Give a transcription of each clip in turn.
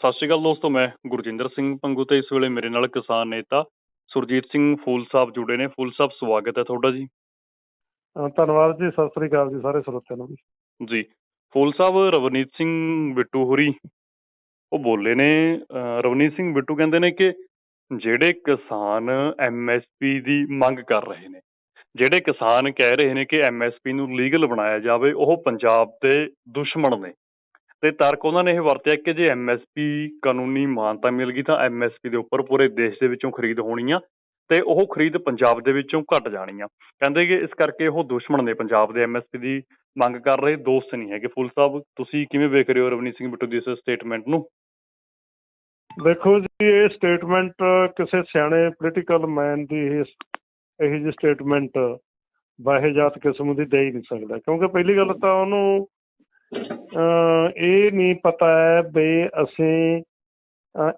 ਸਤਿ ਸ਼੍ਰੀ ਅਕਾਲ ਦੋਸਤੋ ਮੈਂ ਗੁਰਜਿੰਦਰ ਸਿੰਘ ਪੰਗੂ ਤੇ ਇਸ ਵੇਲੇ ਮੇਰੇ ਨਾਲ ਕਿਸਾਨ ਨੇਤਾ ਸੁਰਜੀਤ ਸਿੰਘ ਫੂਲ ਸਾਹਿਬ ਜੁੜੇ ਨੇ। ਫੂਲ ਸਾਹਿਬ ਸਵਾਗਤ ਹੈ ਤੁਹਾਡਾ ਜੀ। ਧੰਨਵਾਦ ਜੀ ਸਤਿ ਸ੍ਰੀ ਅਕਾਲ ਜੀ ਸਾਰੇ ਸਰੋਤਿਆਂ ਨੂੰ ਵੀ। ਜੀ ਫੂਲ ਸਾਹਿਬ ਰਵਨੀਤ ਸਿੰਘ ਬਿੱਟੂ ਹੋਰੀ ਉਹ ਬੋਲੇ ਨੇ। ਰਵਨੀਤ ਸਿੰਘ ਬਿੱਟੂ ਕਹਿੰਦੇ ਨੇ ਕਿ ਜਿਹੜੇ ਕਿਸਾਨ ਐਮਐਸਪੀ ਦੀ ਮੰਗ ਕਰ ਰਹੇ ਨੇ ਜਿਹੜੇ ਕਿਸਾਨ ਕਹਿ ਰਹੇ ਨੇ ਕਿ ਐਮਐਸਪੀ ਨੂੰ ਲੀਗਲ ਬਣਾਇਆ ਜਾਵੇ ਉਹ ਪੰਜਾਬ ਦੇ ਦੁਸ਼ਮਣ ਨੇ। ਤੇ ਤਰਕ ਉਹਨਾਂ ਨੇ ਇਹ ਵਰਤਿਆ ਕਿ ਜੇ ਐਮਐਸਪੀ ਕਾਨੂੰਨੀ ਮਾਨਤਾ ਮਿਲ ਗਈ ਤਾਂ ਐਮਐਸਪੀ ਦੇ ਉੱਪਰ ਪੂਰੇ ਦੇਸ਼ ਦੇ ਵਿੱਚੋਂ ਖਰੀਦ ਹੋਣੀ ਆ ਤੇ ਉਹ ਖਰੀਦ ਪੰਜਾਬ ਦੇ ਵਿੱਚੋਂ ਘਟ ਜਾਣੀ ਆ ਕਹਿੰਦੇ ਕਿ ਇਸ ਕਰਕੇ ਉਹ ਦੁਸ਼ਮਣ ਨੇ ਪੰਜਾਬ ਦੇ ਐਮਐਸਪੀ ਦੀ ਮੰਗ ਕਰ ਰਹੇ, ਦੋਸਤ ਨਹੀਂ ਹੈਗੇ। ਫੁੱਲ ਸਾਹਿਬ, ਤੁਸੀਂ ਕਿਵੇਂ ਵੇਖ ਰਹੇ ਹੋ ਰਵਨੀਤ ਸਿੰਘ ਬਿੱਟੂ ਦੀ ਇਸ ਸਟੇਟਮੈਂਟ ਨੂੰ? ਦੇਖੋ ਜੀ, ਇਹ ਸਟੇਟਮੈਂਟ ਕਿਸੇ ਸਿਆਣੇ ਪੋਲੀਟੀਕਲ ਮੈਨ ਦੀ ਇਹ ਇਹੋ ਸਟੇਟਮੈਂਟ ਵਾਹੇ ਜਾਤ ਕਿਸਮ ਦੀ ਦੇ ਹੀ ਨਹੀਂ ਸਕਦਾ। ਕਿਉਂਕਿ ਪਹਿਲੀ ਗੱਲ ਤਾਂ ਉਹਨੂੰ ਇਹ ਨਹੀਂ ਪਤਾ ਹੈ ਵੀ ਅਸੀਂ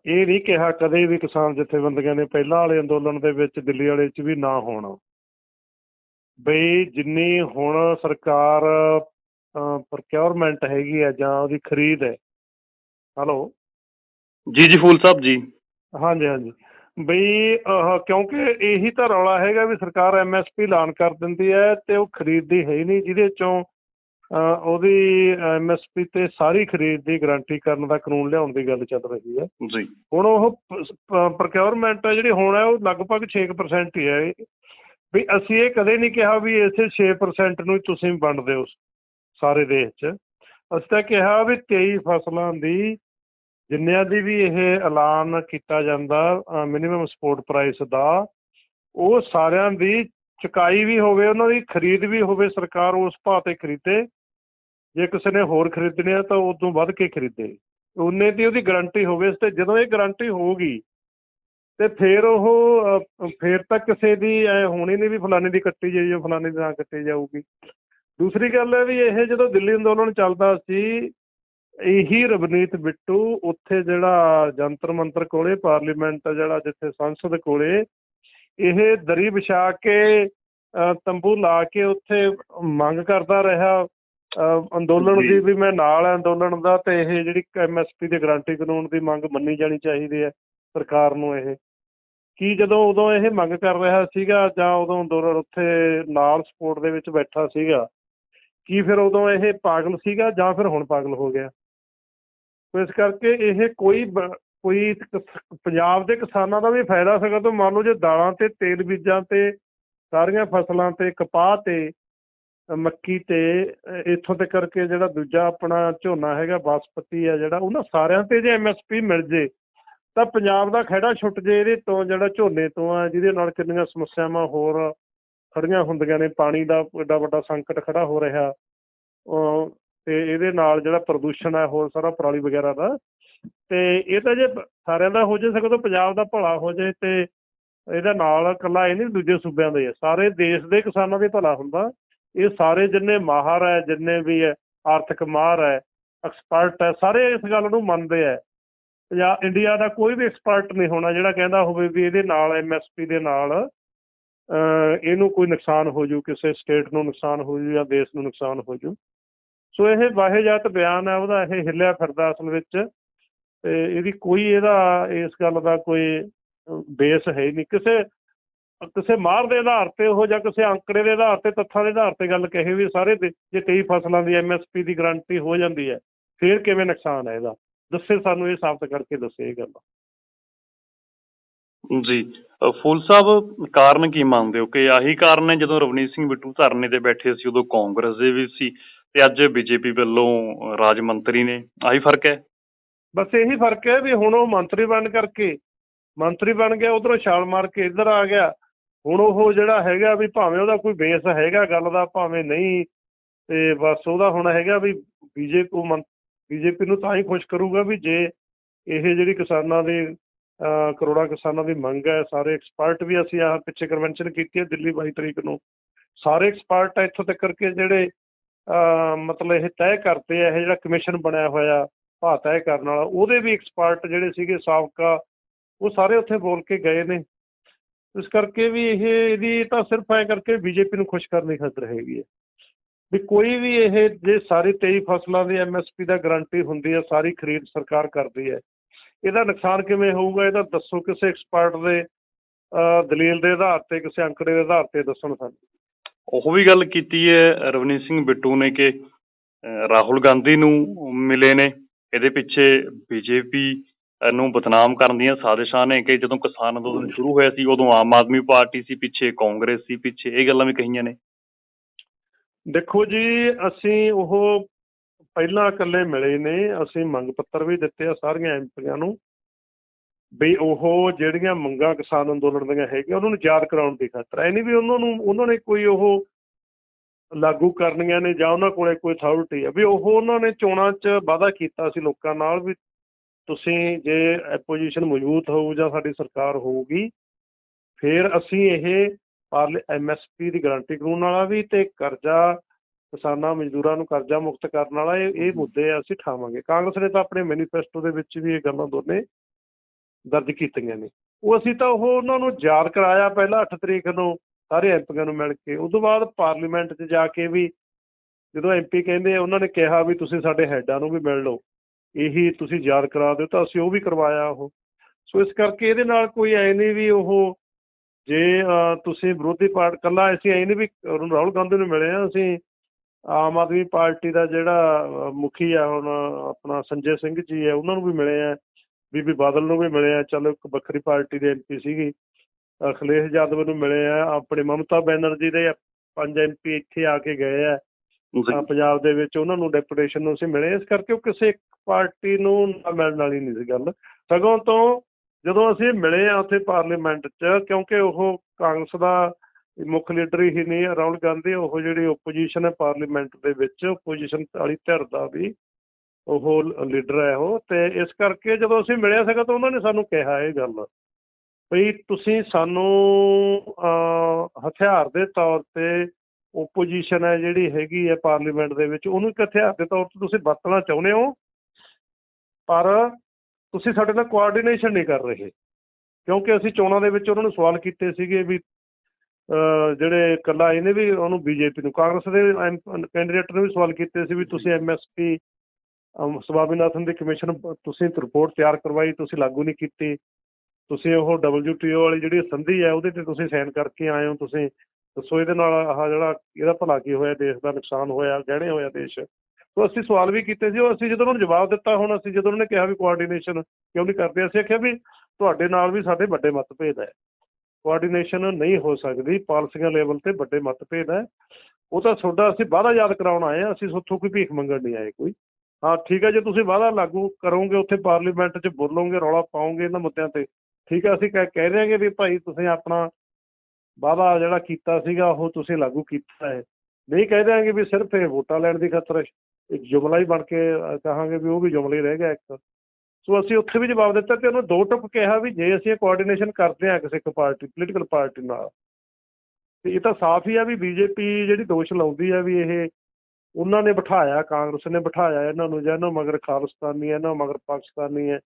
ਇਹ ਨਹੀਂ ਕਿਹਾ ਕਦੇ ਵੀ ਕਿਸਾਨ ਜਥੇਬੰਦੀਆਂ ਨੇ ਪਹਿਲਾਂ ਵਾਲੇ ਅੰਦੋਲਨ ਦੇ ਵਿੱਚ ਦਿੱਲੀ ਵਾਲੇ 'ਚ ਵੀ ਨਾ ਹੋਣਾ। ਬਈ ਜਿੰਨੀ ਹੁਣ ਸਰਕਾਰ ਪ੍ਰੋਕਿਉਰਮੈਂਟ ਹੈਗੀ ਹੈ ਜਾਂ ਉਹਦੀ ਖਰੀਦ ਹੈ। ਹਲੋ? ਜੀ ਜੀ ਫੂਲ ਸਾਹਿਬ ਜੀ। ਹਾਂਜੀ ਹਾਂਜੀ। ਬਈ ਕਿਉਂਕਿ ਇਹੀ ਤਾਂ ਰੌਲਾ ਹੈਗਾ ਵੀ ਸਰਕਾਰ ਐਮਐਸਪੀ ਐਲਾਨ ਕਰ ਦਿੰਦੀ ਹੈ ਤੇ ਉਹ ਖਰੀਦਦੀ ਹੈ ਹੀ ਨਹੀਂ ਜਿਹਦੇ ਚੋਂ ਉਹਦੀ ਐਮਐਸਪੀ ਤੇ ਸਾਰੀ ਖਰੀਦ ਦੀ ਗਾਰੰਟੀ ਕਰਨ ਦਾ ਕਾਨੂੰਨ ਲਿਆਉਣ ਦੀ ਗੱਲ ਚੱਲ ਰਹੀ ਹੈ। ਜੀ। ਹੁਣ ਉਹ ਪ੍ਰੋਕਿਉਰਮੈਂਟ ਜਿਹੜੀ ਹੁਣ ਹੈ ਉਹ ਲਗਭਗ 6% ਹੀ ਹੈ। ਵੀ ਅਸੀਂ ਇਹ ਕਦੇ ਨਹੀਂ ਕਿਹਾ ਵੀ ਇਸੇ 6% ਨੂੰ ਤੁਸੀਂ ਵੰਡ ਦਿਓ ਸਾਰੇ ਦੇਸ਼ 'ਚ। ਅਸੀਂ ਤਾਂ ਕਿਹਾ ਵੀ 23 ਫਸਲਾਂ ਦੀ ਜਿੰਨਿਆਂ ਦੀ ਵੀ ਇਹ ਐਲਾਨ ਕੀਤਾ ਜਾਂਦਾ ਮਿਨੀਮਮ ਸਪੋਰਟ ਪ੍ਰਾਈਸ ਦਾ ਉਹ ਸਾਰਿਆਂ ਦੀ ਚੁਕਾਈ ਵੀ ਹੋਵੇ ਉਹਨਾਂ ਦੀ ਖਰੀਦ ਵੀ ਹੋਵੇ ਸਰਕਾਰ ਉਸ ਭਾਅ ਤੇ ਖਰੀਦੇ। ਜੇ ਕਿਸੇ ਨੇ ਹੋਰ ਖਰੀਦਣੇ ਆ ਤਾਂ ਉਦੋਂ ਵੱਧ ਕੇ ਖਰੀਦੇ। ਉਨੇ ਦੀ ਉਹਦੀ ਗਾਰੰਟੀ ਹੋਵੇ ਤੇ ਜਦੋਂ ਇਹ ਗਾਰੰਟੀ ਹੋਊਗੀ ਤੇ ਫਿਰ ਉਹ ਅਹ, ਫਿਰ ਤਾਂ ਕਿਸੇ ਦੀ ਐ ਹੋਣੀ ਨਹੀਂ ਵੀ ਫਲਾਣੇ ਦੀ ਕੱਟੀ ਜਾਈ ਫਲਾਣੇ ਦੀ ਨਾ ਕੱਟੀ ਜਾਊਗੀ। ਦੂਸਰੀ ਗੱਲ ਹੈ ਵੀ ਇਹ ਜਦੋਂ ਦਿੱਲੀ ਅੰਦੋਲਨ ਚੱਲਦਾ ਸੀ ਇਹੀ ਰਵਨੀਤ ਬਿੱਟੂ ਉੱਥੇ ਜਿਹੜਾ ਜੰਤਰ ਮੰਤਰ ਕੋਲੇ ਪਾਰਲੀਮੈਂਟ ਜਿਹੜਾ ਜਿੱਥੇ ਸੰਸਦ ਕੋਲੇ ਇਹ ਦਰੀ ਵਿਛਾ ਕੇ ਅਹ, ਤੰਬੂ ਲਾ ਕੇ ਉੱਥੇ ਮੰਗ ਕਰਦਾ ਰਿਹਾ। ਅੰਦੋਲਨ। ਦੀ ਵੀ ਮੈਂ ਨਾਲ ਹਾਂ ਅੰਦੋਲਨ ਦਾ ਤੇ ਇਹ ਜਿਹੜੀ ਐਮਐਸਪੀ ਦੇ ਗਾਰੰਟੀ ਕਾਨੂੰਨ ਦੀ ਮੰਗ ਮੰਨੀ ਜਾਣੀ ਚਾਹੀਦੀ ਹੈ ਸਰਕਾਰ ਨੂੰ ਇਹ ਕੀ ਜਦੋਂ ਉਦੋਂ ਇਹ ਮੰਗ ਕਰ ਰਿਹਾ ਸੀਗਾ ਜਾਂ ਉਦੋਂ ਅੰਦੋਲਨ ਉੱਥੇ ਨਾਲ ਸਪੋਰਟ ਦੇ ਵਿੱਚ ਬੈਠਾ ਸੀਗਾ ਕੀ ਫਿਰ ਉਦੋਂ ਇਹ ਪਾਗਲ ਸੀਗਾ ਜਾਂ ਫਿਰ ਹੁਣ ਪਾਗਲ ਹੋ ਗਿਆ ਇਸ ਕਰਕੇ ਇਹ ਕੋਈ ਕੋਈ ਪੰਜਾਬ ਦੇ ਕਿਸਾਨਾਂ ਦਾ ਵੀ ਫਾਇਦਾ ਸਕਦਾ ਤੋਂ ਮੰਨ ਲਓ ਜੇ ਦਾਲਾਂ ਤੇ ਤੇਲ ਬੀਜਾਂ ਤੇ ਸਾਰੀਆਂ ਫਸਲਾਂ ਤੇ ਕਪਾਹ ਤੇ ਮੱਕੀ ਤੇ ਅ, ਇੱਥੋਂ ਤੱਕ ਕਰਕੇ ਜਿਹੜਾ ਦੂਜਾ ਆਪਣਾ ਝੋਨਾ ਹੈਗਾ ਬਾਸਪਤੀ ਆ ਜਿਹੜਾ ਉਹਨਾਂ ਸਾਰਿਆਂ ਤੇ ਜੇ ਐਮਐਸਪੀ ਮਿਲ ਜੇ ਤਾਂ ਪੰਜਾਬ ਦਾ ਖਹਿੜਾ ਛੁੱਟ ਜੇ ਇਹਦੇ ਤੋਂ ਜਿਹੜਾ ਝੋਨੇ ਤੋਂ ਆ ਜਿਹਦੇ ਨਾਲ ਕਿੰਨੀਆਂ ਸਮੱਸਿਆਵਾਂ ਹੋਰ ਖੜੀਆਂ ਹੁੰਦੀਆਂ ਨੇ ਪਾਣੀ ਦਾ ਐਡਾ ਵੱਡਾ ਸੰਕਟ ਖੜਾ ਹੋ ਰਿਹਾ ਅਹ ਤੇ ਇਹਦੇ ਨਾਲ ਜਿਹੜਾ ਪ੍ਰਦੂਸ਼ਣ ਹੈ ਹੋਰ ਸਾਰਾ ਪਰਾਲੀ ਵਗੈਰਾ ਦਾ ਤੇ ਇਹ ਤਾਂ ਜੇ ਸਾਰਿਆਂ ਦਾ ਹੋ ਜੇ ਸਕਦਾ ਪੰਜਾਬ ਦਾ ਭਲਾ ਹੋ ਜੇ ਤੇ ਇਹਦਾ ਨਾਲ ਇਕੱਲਾ ਇਹ ਨਹੀਂ ਦੂਜੇ ਸੂਬਿਆਂ ਦੇ ਸਾਰੇ ਦੇਸ਼ ਦੇ ਕਿਸਾਨਾਂ ਦੇ ਭਲਾ ਹੁੰਦਾ। ਇਹ ਸਾਰੇ ਜਿੰਨੇ ਮਾਹਰ ਹੈ, ਜਿੰਨੇ ਵੀ ਹੈ, ਆਰਥਿਕ ਮਾਹਰ ਹੈ ਐਕਸਪਰਟ ਹੈ, ਸਾਰੇ ਇਸ ਗੱਲ ਨੂੰ ਮੰਨਦੇ ਆ ਜਾਂ ਇੰਡੀਆ ਦਾ ਕੋਈ ਵੀ ਐਕਸਪਰਟ ਨਹੀਂ ਹੋਣਾ, ਜਿਹੜਾ ਕਹਿੰਦਾ ਹੋਵੇ ਵੀ ਇਹਦੇ ਨਾਲ ਐਮਐਸਪੀ ਦੇ ਨਾਲ, ਅਹ ਇਹਨੂੰ ਕੋਈ ਨੁਕਸਾਨ ਹੋ ਜੂ, ਕਿਸੇ ਸਟੇਟ ਨੂੰ ਨੁਕਸਾਨ ਹੋ ਜੂ ਜਾਂ ਦੇਸ਼ ਨੂੰ ਨੁਕਸਾਨ ਹੋ ਜੂ। ਸੋ ਇਹ ਵਾਹਿਜਾਤ ਬਿਆਨ ਹੈ, ਉਹਦਾ ਇਹ ਹਿੱਲਿਆ ਫਿਰਦਾ ਅਸਲ ਵਿੱਚ। ਤੇ ਇਹਦੀ ਕੋਈ ਇਹਦਾ, ਇਸ ਗੱਲ ਦਾ ਕੋਈ ਬੇਸ ਹੈ ਨਹੀਂ। ਕਿਸੇ ਕਿਸੇ ਮਾਰ ਦੇ ਆਧਾਰ ਤੇ ਉਹ ਜਾਂ ਕਿਸੇ ਅੰਕੜੇ ਦੇ ਆਧਾਰ ਤੇ ਤੱਥਾਂ ਦੇ ਆਧਾਰ ਤੇ ਗੱਲ ਕਹੇ ਵੀ ਸਾਰੇ ਜੇ ਕਈ ਫਸਲਾਂ ਦੀ ਐਮਐਸਪੀ ਦੀ ਗਾਰੰਟੀ ਹੋ ਜਾਂਦੀ ਹੈ ਫਿਰ ਕਿਵੇਂ ਨੁਕਸਾਨ ਹੈ ਇਹਦਾ? ਦੱਸੇ ਸਾਨੂੰ ਇਹ ਸਾਬਤ ਕਰਕੇ ਦੱਸੇ ਇਹ ਗੱਲ। ਜੀ। ਫੂਲ ਸਾਹਿਬ ਕਾਰਨ ਕੀ ਮੰਨਦੇ ਹੋ? ਕਿ ਆਹੀ ਕਾਰਨ ਹੈ ਜਦੋਂ ਰਵਨੀਤ ਸਿੰਘ ਬਿੱਟੂ ਧਰਨੇ ਤੇ ਬੈਠੇ ਸੀ ਉਦੋਂ ਕਾਂਗਰਸ ਦੇ ਵੀ ਸੀ ਤੇ ਅੱਜ ਬੀਜੇਪੀ ਵੱਲੋਂ ਰਾਜ ਮੰਤਰੀ ਨੇ। ਆਹੀ ਫ਼ਰਕ ਹੈ? ਬਸ ਇਹੀ ਫ਼ਰਕ ਹੈ ਵੀ ਹੁਣ ਉਹ ਮੰਤਰੀ ਬਣ ਕਰਕੇ ਮੰਤਰੀ ਬਣ ਗਿਆ ਉਧਰੋਂ ਛਾਲ ਮਾਰ ਕੇ ਇੱਧਰ ਆ ਗਿਆ। ਹੁਣ ਉਹ ਜਿਹੜਾ ਹੈਗਾ ਵੀ ਭਾਵੇਂ ਉਹਦਾ ਕੋਈ ਬੇਸ ਹੈਗਾ ਗੱਲ ਦਾ, ਭਾਵੇਂ ਨਹੀਂ, ਤੇ ਬਸ ਉਹਦਾ ਹੁਣ ਹੈਗਾ ਵੀ ਬੀਜੇਪੀ ਬੀਜੇਪੀ ਨੂੰ ਤਾਂ ਹੀ ਖੁਸ਼ ਕਰੂਗਾ ਵੀ ਜੇ ਇਹ ਜਿਹੜੀ ਕਿਸਾਨਾਂ ਦੇ ਕਰੋੜਾਂ ਕਿਸਾਨਾਂ ਦੀ ਮੰਗ ਹੈ, ਸਾਰੇ ਐਕਸਪਰਟ ਵੀ ਅਸੀਂ ਆਹ ਪਿੱਛੇ ਕਨਵੈਨਸ਼ਨ ਕੀਤੀ ਹੈ ਦਿੱਲੀ 22 ਤਰੀਕ ਨੂੰ, ਸਾਰੇ ਐਕਸਪਰਟ ਇੱਥੋਂ ਤੱਕ ਕਰਕੇ ਜਿਹੜੇ ਮਤਲਬ ਇਹ ਤੈਅ ਕਰਦੇ ਆ, ਇਹ ਜਿਹੜਾ ਕਮਿਸ਼ਨ ਬਣਿਆ ਹੋਇਆ, ਭਾਅ ਤੈਅ ਕਰਨ ਵਾਲਾ, ਉਹਦੇ ਵੀ ਐਕਸਪਰਟ ਜਿਹੜੇ ਸੀਗੇ ਸਾਬਕਾ, ਉਹ ਸਾਰੇ ਉੱਥੇ ਬੋਲ ਕੇ ਗਏ ਨੇ। ਇਸ ਕਰਕੇ ਵੀ ਇਹ, ਇਹਦੀ ਤਾਂ ਸਿਰਫ ਐ ਕਰਕੇ ਬੀਜੇਪੀ ਨੂੰ ਖੁਸ਼ ਕਰਨ ਦੀ ਖਾਤਰ ਹੈਗੀ ਹੈ। ਵੀ ਕੋਈ ਵੀ ਇਹ ਜੇ ਸਾਰੀ 23 ਫਸਲਾਂ ਦੀ ਐਮਐਸਪੀ ਦਾ ਗਾਰੰਟੀ ਹੁੰਦੀ ਹੈ, ਸਾਰੀ ਖਰੀਦ ਸਰਕਾਰ ਕਰਦੀ ਹੈ, ਇਹਦਾ ਨੁਕਸਾਨ ਕਿਵੇਂ ਹੋਊਗਾ? ਇਹਦਾ ਦੱਸੋ ਕਿਸੇ ਐਕਸਪਰਟ ਦੇ ਦਲੀਲ ਦੇ ਆਧਾਰ ਤੇ, ਕਿਸੇ ਅੰਕੜੇ ਦੇ ਆਧਾਰ ਤੇ ਦੱਸਣ ਸਾਨੂੰ। ਉਹ ਵੀ ਗੱਲ ਕੀਤੀ ਹੈ, ਰਵਨੀਤ ਸਿੰਘ ਬਿੱਟੂ ਨੇ ਕਿ ਰਾਹੁਲ ਗਾਂਧੀ ਨੂੰ ਮਿਲੇ ਨੇ, ਇਹਦੇ ਪਿੱਛੇ ਬੀਜੇਪੀ ਨੂੰ ਬਦਨਾਮ ਕਰਨ ਦੀਆਂ ਸਾਜ਼ਿਸ਼ਾਂ ਨੇ ਕਿ ਜਦੋਂ ਕਿਸਾਨ ਅੰਦੋਲਨ ਸ਼ੁਰੂ ਹੋਇਆ ਸੀ, ਉਦੋਂ ਆਮ ਆਦਮੀ ਪਾਰਟੀ ਸੀ, ਪਿੱਛੇ ਕਾਂਗਰਸ ਸੀ, ਪਿੱਛੇ ਇਹ ਗੱਲਾਂ ਵੀ ਕਹੀਆਂ ਨੇ। ਦੇਖੋ ਜੀ, ਅਸੀਂ ਉਹ ਪਹਿਲਾਂ ਇਕੱਲੇ ਮਿਲੇ ਨੇ, ਅਸੀਂ ਮੰਗ ਪੱਤਰ ਵੀ ਦਿੱਤੇ ਆ ਸਾਰੀਆਂ ਐਮਪੀਆਂ ਨੂੰ, ਵੀ ਉਹ ਜਿਹੜੀਆਂ ਮੰਗਾਂ ਕਿਸਾਨ ਅੰਦੋਲਨ ਦੀਆਂ ਹੈਗੀਆਂ, ਉਹਨਾਂ ਨੂੰ ਯਾਦ ਕਰਾਉਣ ਦੀ ਖਾਤਰ। ਐ ਨਹੀਂ ਵੀ ਉਹਨਾਂ ਨੂੰ, ਉਹਨਾਂ ਨੇ ਕੋਈ ਉਹ ਲਾਗੂ ਕਰਨੀਆਂ ਨੇ ਜਾਂ ਉਹਨਾਂ ਕੋਲੇ ਕੋਈ ਅਥਾਰਟੀ ਹੈ ਵੀ ਉਹ ਉਹਨਾਂ ਨੇ ਚੋਣਾਂ 'ਚ ਵਾਅਦਾ ਕੀਤਾ ਸੀ ਲੋਕਾਂ ਨਾਲ, ਵੀ ਤੁਸੀਂ ਜੇ ਐਪੋਜੀਸ਼ਨ ਮਜ਼ਬੂਤ ਹੋਊ ਜਾਂ ਸਾਡੀ ਸਰਕਾਰ ਹੋਊਗੀ ਫਿਰ ਅਸੀਂ ਇਹ ਪਾਰਲੇ ਐਮਐਸਪੀ ਦੀ ਗਾਰੰਟੀ ਕਾਨੂੰਨ ਵਾਲਾ ਵੀ ਤੇ ਕਰਜ਼ਾ ਕਿਸਾਨਾਂ ਮਜ਼ਦੂਰਾਂ ਨੂੰ ਕਰਜ਼ਾ ਮੁਕਤ ਕਰਨ ਵਾਲਾ ਇਹ ਇਹ ਮੁੱਦੇ ਅਸੀਂ ਠਾਵਾਂਗੇ ਕਾਂਗਰਸ ਨੇ ਤਾਂ ਆਪਣੇ ਮੈਨੀਫੈਸਟੋ ਦੇ ਵਿੱਚ ਵੀ ਇਹ ਗੱਲਾਂ ਦੋਨੇ ਦਰਜ ਕੀਤੀਆਂ ਨੇ। ਉਹ ਅਸੀਂ ਤਾਂ ਉਹ ਉਹਨਾਂ ਨੂੰ ਯਾਦ ਕਰਾਇਆ ਪਹਿਲਾਂ 8 ਤਰੀਕ ਨੂੰ ਸਾਰੇ ਐਮਪੀਆਂ ਨੂੰ ਮਿਲ ਕੇ। ਉਸ ਤੋਂ ਬਾਅਦ ਪਾਰਲੀਮੈਂਟ 'ਚ ਜਾ ਕੇ ਵੀ ਜਦੋਂ ਐਮਪੀ ਕਹਿੰਦੇ ਉਹਨਾਂ ਨੇ ਕਿਹਾ ਵੀ ਤੁਸੀਂ ਸਾਡੇ ਹੈਡਾਂ ਨੂੰ ਵੀ ਮਿਲ ਲਓ। ਇਹੀ ਤੁਸੀਂ ਯਾਦ ਕਰਾ ਦਿਓ ਤਾਂ ਅਸੀਂ ਉਹ ਵੀ ਕਰਵਾਇਆ ਉਹ। ਸੋ ਇਸ ਕਰਕੇ ਇਹਦੇ ਨਾਲ ਕੋਈ ਐ ਨਹੀਂ ਵੀ ਉਹ ਜੇ ਤੁਸੀਂ ਵਿਰੋਧੀ ਪਾਰਟੀ, ਕੱਲਾ ਅਸੀਂ ਐ ਨਹੀਂ ਵੀ ਰਾਹੁਲ ਗਾਂਧੀ ਨੂੰ ਮਿਲੇ ਆ ਅਸੀਂ ਆਮ ਆਦਮੀ ਪਾਰਟੀ ਦਾ ਜਿਹੜਾ ਮੁਖੀ ਆ ਹੁਣ ਆਪਣਾ ਸੰਜੇ ਸਿੰਘ ਜੀ ਹੈ, ਉਹਨਾਂ ਨੂੰ ਵੀ ਮਿਲੇ ਆ ਬੀਬੀ ਬਾਦਲ ਨੂੰ ਵੀ ਮਿਲੇ ਆ ਚਲੋ ਇੱਕ ਵੱਖਰੀ ਪਾਰਟੀ ਦੇ ਐਮਪੀ ਸੀਗੀ। ਅਖਿਲੇਸ਼ ਯਾਦਵ ਨੂੰ ਮਿਲੇ ਆ ਆਪਣੇ ਮਮਤਾ ਬੈਨਰਜੀ ਦੇ ਪੰਜ ਐਮਪੀ ਇੱਥੇ ਆ ਕੇ ਗਏ ਆ। ਪੰਜਾਬ ਦੇ ਵਿੱਚ ਉਹਨਾਂ ਨੂੰ ਡੈਪੂਟੇਸ਼ਨ ਨੂੰ ਅਸੀਂ ਮਿਲੇ। ਇਸ ਕਰਕੇ ਉਹ ਕਿਸੇ ਇੱਕ ਪਾਰਟੀ ਨੂੰ ਨਾ ਮਿਲਣ ਵਾਲੀ ਨਹੀਂ ਸੀ ਗੱਲ। ਸਗੋਂ ਤੋਂ ਜਦੋਂ ਅਸੀਂ ਮਿਲੇ ਆ ਉੱਥੇ ਪਾਰਲੀਮੈਂਟ 'ਚ ਕਿਉਂਕਿ ਉਹ ਕਾਂਗਰਸ ਦਾ ਮੁੱਖ ਲੀਡਰ ਹੀ ਨਹੀਂ ਰਾਹੁਲ ਗਾਂਧੀ ਉਹ ਜਿਹੜੀ ਓਪੋਜੀਸ਼ਨ ਹੈ ਪਾਰਲੀਮੈਂਟ ਦੇ ਵਿੱਚ ਓਪੋਜੀਸ਼ਨ ਵਾਲੀ ਧਿਰ ਦਾ ਵੀ ਉਹ ਲੀਡਰ ਹੈ ਉਹ। ਤੇ ਇਸ ਕਰਕੇ ਜਦੋਂ ਅਸੀਂ ਮਿਲਿਆ ਸੀਗਾ ਤਾਂ ਉਹਨਾਂ ਨੇ ਸਾਨੂੰ ਕਿਹਾ ਇਹ ਗੱਲ ਵੀ ਤੁਸੀਂ ਸਾਨੂੰ ਹਥਿਆਰ ਦੇ ਤੌਰ ਤੇ ਓਪੋਜੀਸ਼ਨ ਹੈ ਜਿਹੜੀ ਹੈਗੀ ਹੈ ਪਾਰਲੀਮੈਂਟ ਦੇ ਵਿੱਚ, ਉਹਨੂੰ ਇੱਕ ਹਥਿਆਰ ਦੇ ਤੌਰ ਤੇ ਤੁਸੀਂ ਵਰਤਣਾ ਚਾਹੁੰਦੇ ਹੋ, ਪਰ ਤੁਸੀਂ ਸਾਡੇ ਨਾਲ ਕੋਆਰਡੀਨੇਸ਼ਨ ਨਹੀਂ ਕਰ ਰਹੇ। ਕਿਉਂਕਿ ਅਸੀਂ ਚੋਣਾਂ ਦੇ ਵਿੱਚ ਉਹਨਾਂ ਨੂੰ ਸਵਾਲ ਕੀਤੇ ਸੀਗੇ ਵੀ ਜਿਹੜੇ ਇਕੱਲਾ ਇਹਨੇ ਵੀ, ਉਹਨੂੰ ਬੀਜੇਪੀ ਨੂੰ, ਕਾਂਗਰਸ ਦੇ ਕੈਂਡੀਡੇਟ ਨੇ ਵੀ ਸਵਾਲ ਕੀਤੇ ਸੀ ਵੀ ਤੁਸੀਂ ਐਮਐਸਪੀ ਸਵਾਮੀਨਾਥਨ ਦੀ ਕਮਿਸ਼ਨ ਤੁਸੀਂ ਰਿਪੋਰਟ ਤਿਆਰ ਕਰਵਾਈ, ਤੁਸੀਂ ਲਾਗੂ ਨਹੀਂ ਕੀਤੀ। ਤੁਸੀਂ ਉਹ WTO ਵਾਲੀ ਜਿਹੜੀ ਸੰਧੀ ਹੈ, ਉਹਦੇ ਤੇ ਤੁਸੀਂ ਸਾਈਨ ਕਰਕੇ ਆਏ ਹੋ, ਤੁਸੀਂ ਦੱਸੋ ਇਹਦੇ ਨਾਲ ਆਹ ਜਿਹੜਾ ਇਹਦਾ ਭਲਾ ਕੀ ਹੋਇਆ, ਦੇਸ਼ ਦਾ ਨੁਕਸਾਨ ਹੋਇਆ, ਗਹਿਣੇ ਹੋਇਆ ਦੇਸ਼। ਸੋ ਅਸੀਂ ਸਵਾਲ ਵੀ ਕੀਤੇ ਸੀ, ਉਹ ਅਸੀਂ ਜਦੋਂ ਉਹਨਾਂ ਨੂੰ ਜਵਾਬ ਦਿੱਤਾ, ਹੁਣ ਅਸੀਂ ਜਦੋਂ ਉਹਨਾਂ ਨੇ ਕਿਹਾ ਵੀ ਕੋਆਰਡੀਨੇਸ਼ਨ ਕਿਉਂ ਨਹੀਂ ਕਰਦੇ, ਅਸੀਂ ਆਖਿਆ ਵੀ ਤੁਹਾਡੇ ਨਾਲ ਵੀ ਸਾਡੇ ਵੱਡੇ ਮਤਭੇਦ ਹੈ। ਕੋਆਰਡੀਨੇਸ਼ਨ ਨਹੀਂ ਹੋ ਸਕਦੀ, ਪਾਲਿਸੀਆਂ ਲੈਵਲ ਤੇ ਵੱਡੇ ਮਤਭੇਦ ਹੈ। ਉਹ ਤਾਂ ਤੁਹਾਡਾ ਅਸੀਂ ਵਾਅਦਾ ਯਾਦ ਕਰਾਉਣ ਆਏ ਆ ਅਸੀਂ ਉੱਥੋਂ ਕੋਈ ਭੀਖ ਮੰਗਣ ਨਹੀਂ ਆਏ ਕੋਈ। ਹਾਂ, ਠੀਕ ਹੈ, ਜੇ ਤੁਸੀਂ ਵਾਅਦਾ ਲਾਗੂ ਕਰੋਗੇ, ਉੱਥੇ ਪਾਰਲੀਮੈਂਟ 'ਚ ਬੋਲੋਗੇ, ਰੌਲਾ ਪਾਓਗੇ ਇਹਨਾਂ ਮੁੱਦਿਆਂ ਤੇ, ਠੀਕ ਹੈ, ਅਸੀਂ ਕਹਿ ਕਹਿ ਹਾਂਗੇ ਵੀ ਭਾਈ ਤੁਸੀਂ ਆਪਣਾ ਵਾਅਦਾ ਜਿਹੜਾ ਕੀਤਾ ਸੀਗਾ, ਉਹ ਤੁਸੀਂ ਲਾਗੂ ਕੀਤਾ ਹੈ। ਨਹੀਂ ਕਹਿ ਦਿਆਂਗੇ ਵੀ ਸਿਰਫ ਇਹ ਵੋਟਾਂ ਲੈਣ ਦੀ ਖਾਤਰ ਇੱਕ ਜੁਮਲਾ ਹੀ ਬਣ ਕੇ ਕਹਾਂਗੇ ਵੀ ਉਹ ਵੀ ਜੁਮਲਾ ਹੀ ਰਹਿ ਗਿਆ ਇੱਕ। ਸੋ ਅਸੀਂ ਉੱਥੇ ਵੀ ਜਵਾਬ ਦਿੱਤਾ ਤੇ ਉਹਨੂੰ ਦੋ ਟੁਕ ਕਿਹਾ ਵੀ ਜੇ ਅਸੀਂ ਕੋਆਰਡੀਨੇਸ਼ਨ ਕਰਦੇ ਹਾਂ ਕਿਸੇ ਇੱਕ ਪਾਰਟੀ ਪੋਲੀਟੀਕਲ ਪਾਰਟੀ ਨਾਲ, ਤੇ ਇਹ ਤਾਂ ਸਾਫ਼ ਹੀ ਆ ਵੀ ਬੀਜੇਪੀ ਜਿਹੜੀ ਦੋਸ਼ ਲਾਉਂਦੀ ਆ ਵੀ ਇਹ ਉਹਨਾਂ ਨੇ ਬਿਠਾਇਆ, ਕਾਂਗਰਸ ਨੇ ਬਿਠਾਇਆ ਇਹਨਾਂ ਨੂੰ, ਜਾਂ ਇਹਨਾਂ ਮਗਰ ਖਾਲਿਸਤਾਨੀ ਹੈ ਇਹਨਾਂ ਮਗਰ ਪਾਕਿਸਤਾਨੀ ਹੈ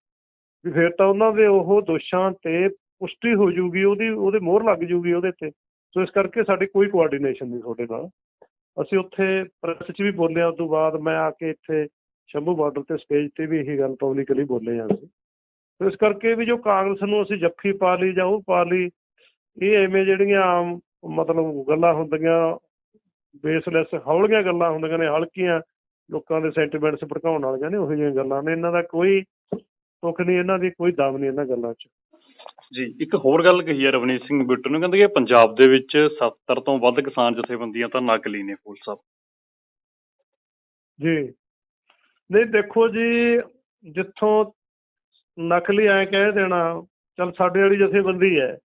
ਵੀ ਫਿਰ ਤਾਂ ਉਹਨਾਂ ਦੇ ਉਹ ਦੋਸ਼ਾਂ ਤੇ ਪੁਸ਼ਟੀ ਹੋ ਜੂਗੀ, ਉਹਦੀ, ਉਹਦੇ ਮੋਹਰ ਲੱਗ ਜੂਗੀ ਉਹਦੇ ਤੇ। ਸੋ ਇਸ ਕਰਕੇ ਸਾਡੀ ਕੋਈ ਕੋਆਰਡੀਨੇਸ਼ਨ ਨਹੀਂ ਤੁਹਾਡੇ ਨਾਲ। ਅਸੀਂ ਉੱਥੇ ਪ੍ਰੈਸ 'ਚ ਵੀ ਬੋਲਿਆ, ਉਸ ਤੋਂ ਬਾਅਦ ਮੈਂ ਆ ਕੇ ਇੱਥੇ ਸ਼ੰਭੂ ਬਾਰਡਰ ਤੇ ਸਟੇਜ ਤੇ ਵੀ ਇਹੀ ਗੱਲ ਪਬਲਿਕਲੀ ਬੋਲੇ ਹਾਂ ਅਸੀਂ। ਸੋ ਇਸ ਕਰਕੇ ਵੀ ਜੋ ਕਾਂਗਰਸ ਨੂੰ ਅਸੀਂ ਜੱਫੀ ਪਾ ਲਈ ਜਾਂ ਉਹ ਪਾ ਲਈ, ਇਹ ਐਵੇਂ ਜਿਹੜੀਆਂ ਆਮ ਮਤਲਬ ਗੱਲਾਂ ਹੁੰਦੀਆਂ ਬੇਸਲੈਸ ਹੌਲੀਆਂ ਗੱਲਾਂ ਹੁੰਦੀਆਂ ਨੇ, ਹਲਕੀਆਂ ਲੋਕਾਂ ਦੇ ਸੈਂਟੀਮੈਂਟਸ ਭੜਕਾਉਣ ਵਾਲੀਆਂ ਨੇ, ਉਹੋ ਜਿਹੀਆਂ ਗੱਲਾਂ ਨੇ। ਇਹਨਾਂ ਦਾ ਕੋਈ ਤੁੱਕ ਨਹੀਂ, ਇਹਨਾਂ ਦੀ ਕੋਈ ਦਮ ਨਹੀਂ ਇਹਨਾਂ ਗੱਲਾਂ 'ਚ। ਜੀ। ਇੱਕ ਹੋਰ ਗੱਲ ਕਹੀ ਹੈ ਰਵਨੀਤ ਸਿੰਘ ਬਿੱਟੂ ਨੇ, ਕਹਿੰਦੇ ਕਿ ਪੰਜਾਬ ਦੇ ਵਿੱਚ 70 ਤੋਂ ਵੱਧ ਕਿਸਾਨ ਜਥੇਬੰਦੀਆਂ ਤਾਂ ਨਕਲੀ ਨੇ ਫੂਲ ਸਾਹਿਬ। ਜੀ। ਨਹੀਂ, ਦੇਖੋ ਜੀ, ਜਿੱਥੋਂ ਨਕਲੀ ਐ ਕਹਿ ਦੇਣਾ, ਚਲ ਸਾਡੇ ਵਾਲੀ ਜਥੇਬੰਦੀ ਹੈ।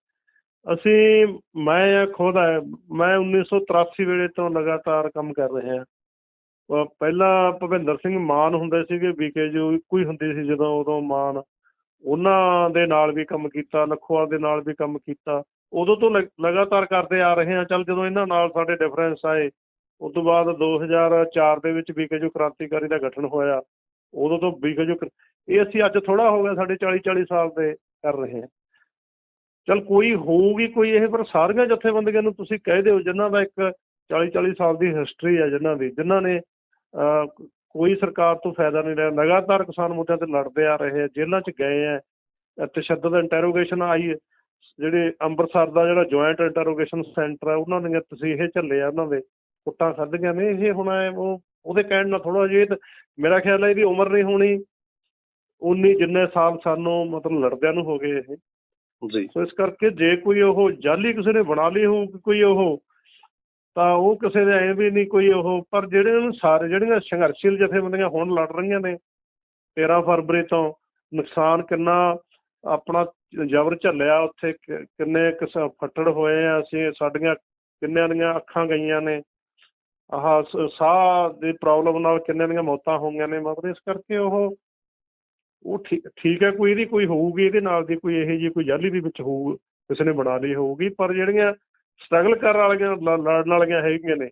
ਅਸੀਂ, ਮੈਂ ਆ ਖੁਦ ਹੈ ਮੈਂ 1983 ਵੇਲੇ ਤੋਂ ਲਗਾਤਾਰ ਕੰਮ ਕਰ ਰਿਹਾ। ਹਾਂ ਪਹਿਲਾਂ ਭੁਪਿੰਦਰ ਸਿੰਘ ਮਾਨ ਹੁੰਦੇ ਸੀਗੇ ਬੀਕੇ ਜੋ ਇੱਕੋ ਹੀ ਹੁੰਦੀ ਸੀ ਜਦੋਂ, ਉਦੋਂ ਮਾਨ ਉਹਨਾਂ ਦੇ ਨਾਲ ਵੀ ਕੰਮ ਕੀਤਾ ਲਖੋਵਾਲ ਦੇ ਨਾਲ ਵੀ ਕੰਮ ਕੀਤਾ। ਉਦੋਂ ਤੋਂ ਲਗਾਤਾਰ ਕਰਦੇ ਆ ਰਹੇ ਹਾਂ ਚੱਲ ਜਦੋਂ ਇਹਨਾਂ ਨਾਲ ਸਾਡੇ ਡਿਫਰੈਂਸ ਆਏ ਉਸ ਤੋਂ ਬਾਅਦ 2004 ਦੇ ਵਿੱਚ ਬੀਕੇ ਜੋ ਕ੍ਰਾਂਤੀਕਾਰੀ ਦਾ ਗਠਨ ਹੋਇਆ। ਉਦੋਂ ਤੋਂ ਬੀਕੇ ਜੋ ਇਹ ਅਸੀਂ ਅੱਜ ਥੋੜਾ ਹੋ ਗਿਆ ਸਾਡੇ 40 40 ਸਾਲ ਦੇ ਕਰ ਰਹੇ ਹਾਂ ਚਲ ਕੋਈ ਹੋਊਗੀ ਕੋਈ ਇਹ ਪਰ ਸਾਰੀਆਂ ਜਥੇਬੰਦੀਆਂ ਨੂੰ ਤੁਸੀਂ ਕਹਿ ਦਿਓ ਜਿਨ੍ਹਾਂ ਦਾ ਇੱਕ 40 40 ਸਾਲ ਦੀ ਹਿਸਟਰੀ ਹੈ ਜਿਨ੍ਹਾਂ ਦੀ ਜਿਨ੍ਹਾਂ ਨੇ ਅਹ, ਕੋਈ ਸਰਕਾਰ ਤੋਂ ਫਾਇਦਾ ਨਹੀਂ ਲਿਆ ਲਗਾਤਾਰ ਕਿਸਾਨ ਮੁੱਦਿਆਂ ਤੇ ਲੜਦੇ ਆ ਰਹੇ ਆ ਜੇਲ੍ਹਾਂ 'ਚ ਗਏ ਆ ਤਸ਼ੱਦਦ ਇੰਟਰੋਗੇਸ਼ਨ ਆਈ। ਜਿਹੜੇ ਅੰਮ੍ਰਿਤਸਰ ਦਾ ਜਿਹੜਾ ਜੁਆਇੰਟ ਇੰਟਰੋਗੇਸ਼ਨ ਸੈਂਟਰ ਹੈ ਉਹਨਾਂ ਦੀਆਂ ਤਸੀਹੇ ਝੱਲੇ ਆ ਉਹਨਾਂ ਦੇ ਕੁੱਟਾਂ ਖਾਧੀਆਂ ਨੇ। ਇਹ ਹੁਣ ਉਹ ਉਹਦੇ ਕਹਿਣ ਨਾਲ ਥੋੜਾ ਜਿਹਾ ਮੇਰਾ ਖਿਆਲ ਹੈ ਇਹਦੀ ਉਮਰ ਨਹੀਂ ਹੋਣੀ। ਉਨੀ ਜਿੰਨੇ ਸਾਲ ਸਾਨੂੰ ਮਤਲਬ ਲੜਦਿਆਂ ਨੂੰ ਹੋ ਗਏ ਇਹ। ਜੀ। ਸੋ ਇਸ ਕਰਕੇ ਜੇ ਕੋਈ ਉਹ ਜਾਲੀ ਕਿਸੇ ਨੇ ਬਣਾ ਲਈ ਹੋਊ ਕੋਈ ਉਹ ਤਾਂ ਉਹ ਕਿਸੇ ਦੇ ਐਂ ਵੀ ਨਹੀਂ ਕੋਈ ਉਹ, ਪਰ ਜਿਹੜੇ ਉਹਨੂੰ ਸਾਰੇ, ਜਿਹੜੀਆਂ ਸੰਘਰਸ਼ੀਲ ਜਥੇਬੰਦੀਆਂ ਹੁਣ ਲੜ ਰਹੀਆਂ ਨੇ 13 ਫਰਵਰੀ ਤੋਂ, ਨੁਕਸਾਨ ਕਿੰਨਾ ਆਪਣਾ ਜ਼ਬਰ ਝੱਲਿਆ, ਉੱਥੇ ਕਿੰਨੇ ਕਿਸ ਫੱਟੜ ਹੋਏ ਆ ਅਸੀਂ, ਸਾਡੀਆਂ ਕਿੰਨਿਆਂ ਦੀਆਂ ਅੱਖਾਂ ਗਈਆਂ ਨੇ। ਆਹ ਸਾਹ ਦੀ ਪ੍ਰੋਬਲਮ ਨਾਲ ਕਿੰਨਿਆਂ ਦੀਆਂ ਮੌਤਾਂ ਹੋਈਆਂ ਨੇ, ਮਤਲਬ ਇਸ ਕਰਕੇ ਉਹ ਉਹ ਠੀਕ ਠੀਕ ਹੈ, ਕੋਈ ਇਹਦੀ ਕੋਈ ਹੋਊਗੀ, ਇਹਦੇ ਨਾਲ ਦੀ ਕੋਈ ਇਹੋ ਜਿਹੀ ਕੋਈ ਜਾਲੀ ਵੀ ਵਿੱਚ ਹੋਊ, ਕਿਸੇ ਨੇ ਬਣਾ ਲਈ ਹੋਊਗੀ, ਪਰ ਜਿਹੜੀਆਂ ਸਟਰਗਲ ਕਰਨ ਵਾਲੀਆਂ ਲੜਨ ਵਾਲੀਆਂ ਹੈਗੀਆਂ ਨੇ।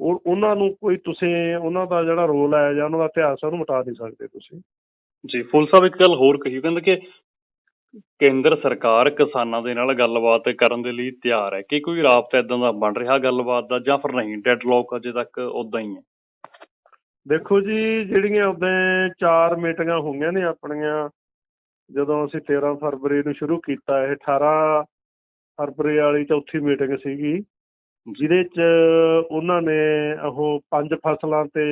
ਉਹ ਉਹਨਾਂ ਨੂੰ ਕੋਈ ਤੁਸੀਂ ਉਹਨਾਂ ਦਾ ਜਿਹੜਾ ਰੋਲ ਹੈ ਜਾਂ ਉਹਨਾਂ ਦਾ ਇਤਿਹਾਸ ਉਹਨੂੰ ਮਿਟਾ ਨਹੀਂ ਸਕਦੇ ਤੁਸੀਂ। ਜੀ ਫੁੱਲ ਸਾਹਿਬ ਇੱਕ ਗੱਲ ਹੋਰ ਕਹੀ ਕਹਿੰਦੇ ਕਿ ਕੇਂਦਰ ਸਰਕਾਰ ਕਿਸਾਨਾਂ ਦੇ ਨਾਲ ਗੱਲਬਾਤ ਕਰਨ ਦੇ ਲਈ ਤਿਆਰ ਹੈ। ਕਿ ਕੋਈ ਰਾਬਤਾ ਇਦਾਂ ਦਾ ਬਣ ਰਿਹਾ ਗੱਲਬਾਤ ਦਾ ਜਾਂ ਫਿਰ ਨਹੀਂ? ਡੈਡਲੌਕ ਅਜੇ ਤੱਕ ਉਦਾਂ ਹੀ ਹੈ। ਦੇਖੋ ਜੀ ਜਿਹੜੀਆਂ ਉਦੋਂ ਚਾਰ ਮੀਟਿੰਗਾਂ ਹੋਈਆਂ ਨੇ ਆਪਣੀਆਂ ਜਦੋਂ ਅਸੀਂ 13 ਫਰਵਰੀ ਨੂੰ ਸ਼ੁਰੂ ਕੀਤਾ ਇਹ 18 ਫਰਵਰੀ ਵਾਲੀ ਚੌਥੀ ਮੀਟਿੰਗ ਸੀਗੀ, ਜਿਹਦੇ ਚ ਉਹਨਾਂ ਨੇ ਉਹ ਪੰਜ ਫਸਲਾਂ ਤੇ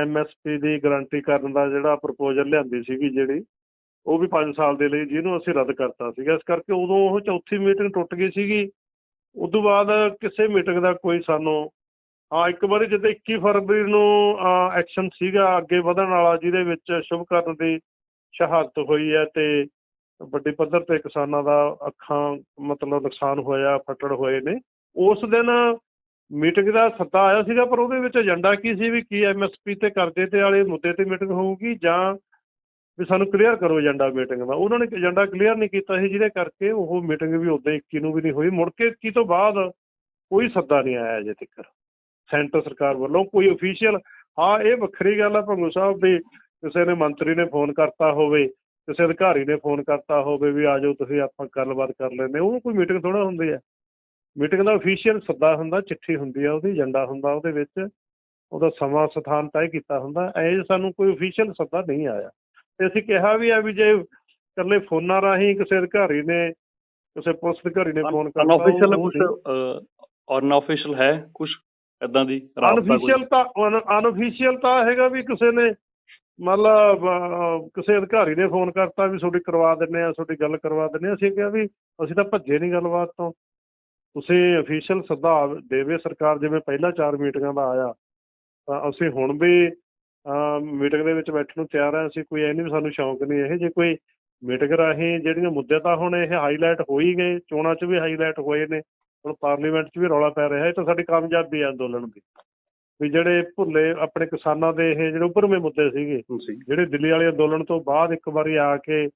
ਐਮਐਸਪੀ ਦੀ ਗਾਰੰਟੀ ਕਰਨ ਦਾ ਜਿਹੜਾ ਪ੍ਰਪੋਜ਼ਲ ਲਿਆਂਦੀ ਸੀਗੀ ਜਿਹੜੀ, ਉਹ ਵੀ 5 ਸਾਲ ਦੇ ਲਈ ਜਿਹਨੂੰ ਅਸੀਂ ਰੱਦ ਕਰਤਾ ਸੀਗਾ। ਇਸ ਕਰਕੇ ਉਦੋਂ ਉਹ ਚੌਥੀ ਮੀਟਿੰਗ ਟੁੱਟ ਗਈ ਸੀਗੀ। ਉਦੋਂ ਬਾਅਦ ਕਿਸੇ ਮੀਟਿੰਗ ਦਾ ਕੋਈ ਸਾਨੂੰ ਹਾਂ ਇੱਕ ਵਾਰੀ ਜਦੋਂ 21 ਫਰਵਰੀ ਨੂੰ ਐਕਸ਼ਨ ਸੀਗਾ ਅੱਗੇ ਵਧਣ ਵਾਲਾ, ਜਿਹਦੇ ਵਿੱਚ ਸ਼ੁਭਕਰਨ ਦੀ ਸ਼ਹਾਦਤ ਹੋਈ ਹੈ ਤੇ ਵੱਡੇ ਪੱਧਰ ਤੇ ਕਿਸਾਨਾਂ ਦਾ ਅੱਖਾਂ ਮਤਲਬ ਨੁਕਸਾਨ ਹੋਇਆ, ਫੱਟੜ ਹੋਏ ਨੇ। ਉਸ ਦਿਨ ਮੀਟਿੰਗ ਦਾ ਸੱਦਾ ਆਇਆ ਸੀਗਾ, ਪਰ ਉਹਦੇ ਵਿੱਚ ਏਜੰਡਾ ਕੀ ਸੀ ਵੀ ਕੀ ਐਮਐਸਪੀ ਤੇ ਕਰਜ਼ੇ ਤੇ ਵਾਲੇ ਮੁੱਦੇ ਤੇ ਮੀਟਿੰਗ ਹੋਊਗੀ ਜਾਂ ਵੀ ਸਾਨੂੰ ਕਲੀਅਰ ਕਰੋ ਏਜੰਡਾ ਮੀਟਿੰਗ ਦਾ। ਉਹਨਾਂ ਨੇ ਏਜੰਡਾ ਕਲੀਅਰ ਨਹੀਂ ਕੀਤਾ ਸੀ, ਜਿਹਦੇ ਕਰਕੇ ਉਹ ਮੀਟਿੰਗ ਵੀ ਉਦੋਂ 21 ਨੂੰ ਵੀ ਨਹੀਂ ਹੋਈ। ਮੁੜ ਕੇ 21 ਤੋਂ ਬਾਅਦ ਕੋਈ ਸੱਦਾ ਨਹੀਂ ਆਇਆ ਅਜੇ ਤੱਕ। ਸੈਂਟਰ ਸਰਕਾਰ ਵੱਲੋਂ ਕੋਈ ਅਫੀਸ਼ੀਅਲ ਹਾਂ, ਇਹ ਵੱਖਰੀ ਗੱਲ ਆ, ਭੰਗੂ ਸਾਹਿਬ ਵੀ ਕਿਸੇ ਨੇ ਮੰਤਰੀ ਨੇ ਫੋਨ ਕਰਤਾ ਹੋਵੇ। ਕਿਸੇ ਅਧਿਕਾਰੀ ਨੇ ਫੋਨ ਕਰਤਾ ਹੋਵੇ ਵੀ ਆ ਜਾਓ ਤੁਸੀਂ ਆਪਾਂ ਗੱਲਬਾਤ ਕਰ ਲੈਂਦੇ। ਉਹ ਕੋਈ ਮੀਟਿੰਗ ਥੋੜਾ ਹੁੰਦੀ ਹੈ ਮੀਟਿੰਗ ਦਾ ਅਫੀਸ਼ੀਅਲ ਸੱਦਾ ਹੁੰਦਾ ਚਿੱਠੀ ਹੁੰਦੀ ਆ ਉਹਦੀ ਏਜੰਡਾ ਹੁੰਦਾ ਉਹਦੇ ਵਿੱਚ ਉਹਦਾ ਸਮਾਂ ਸਥਾਨ ਤੈਅ ਕੀਤਾ ਹੁੰਦਾ ਐ ਸਾਨੂੰ ਕੋਈ ਅਫੀਸ਼ੀਅਲ ਸੱਦਾ ਨਹੀਂ ਆਇਆ ਤੇ ਅਸੀਂ ਕਿਹਾ ਵੀ ਆ ਵੀ ਜੇ ਇਕੱਲੇ ਫੋਨਾਂ ਰਾਹੀਂ ਕਿਸੇ ਅਧਿਕਾਰੀ ਨੇ ਕਿਸੇ ਪੁਲਿਸ ਅਧਿਕਾਰੀ ਨੇ ਫੋਨ ਕਰਤਾ ਅਨਆਫੀਸ਼ੀਅਲ ਕੁਝ। ਅਨਆਫੀਸ਼ੀਅਲ ਹੈ ਕੁਝ ਇਦਾਂ ਦੀ? ਅਨਅਫੀਸ਼ੀਅਲ ਤਾਂ ਅਨਅਫੀਸ਼ੀਅਲ ਤਾਂ ਹੈਗਾ ਵੀ ਕਿਸੇ ਨੇ ਮਤਲਬ ਅਹ, ਕਿਸੇ ਅਧਿਕਾਰੀ ਨੇ ਫੋਨ ਕਰਤਾ ਵੀ ਤੁਹਾਡੀ ਕਰਵਾ ਦਿੰਨੇ ਆ ਤੁਹਾਡੀ ਗੱਲ ਕਰਵਾ ਦਿੰਨੇ ਆ ਅਸੀਂ ਕਿਹਾ ਵੀ ਅਸੀਂ ਤਾਂ ਭੱਜੇ ਨਹੀਂ ਗੱਲਬਾਤ ਤੋਂ। ਤੁਸੀਂ ਅਫੀਸ਼ੀਅਲ ਸੱਦਾ ਦੇਵੇ ਸਰਕਾਰ ਜਿਵੇਂ ਪਹਿਲਾਂ ਚਾਰ ਮੀਟਿੰਗਾਂ ਦਾ ਆਇਆ ਤਾਂ ਅਸੀਂ ਹੁਣ ਵੀ ਮੀਟਿੰਗ ਦੇ ਵਿੱਚ ਬੈਠਣ ਨੂੰ ਤਿਆਰ ਆ ਅਸੀਂ ਕੋਈ ਐ ਨਹੀਂ ਵੀ ਸਾਨੂੰ ਸ਼ੌਂਕ ਨਹੀਂ ਇਹ ਜੇ ਕੋਈ ਮੀਟਿੰਗ ਰਾਹੀਂ ਜਿਹੜੀਆਂ ਮੁੱਦੇ ਤਾਂ ਹੁਣ ਇਹ ਹਾਈਲਾਈਟ ਹੋ ਹੀ ਗਏ ਚੋਣਾਂ 'ਚ ਵੀ ਹਾਈਲਾਈਟ ਹੋਏ ਨੇ ਹੁਣ ਪਾਰਲੀਮੈਂਟ 'ਚ ਵੀ ਰੌਲਾ ਪੈ ਰਿਹਾ ਇਹ ਤਾਂ ਸਾਡੀ ਕਾਮਯਾਬੀ ਹੈ ਅੰਦੋਲਨ ਦੀ। ਵੀ ਜਿਹੜੇ ਭੁੱਲੇ ਆਪਣੇ ਕਿਸਾਨਾਂ ਦੇ ਇਹ ਜਿਹੜੇ ਉੱਪਰਵੇਂ ਮੁੱਦੇ ਸੀਗੇ ਜਿਹੜੇ ਦਿੱਲੀ ਵਾਲੇ ਅੰਦੋਲਨ ਤੋਂ ਬਾਅਦ ਇੱਕ ਵਾਰੀ ਆ ਕੇ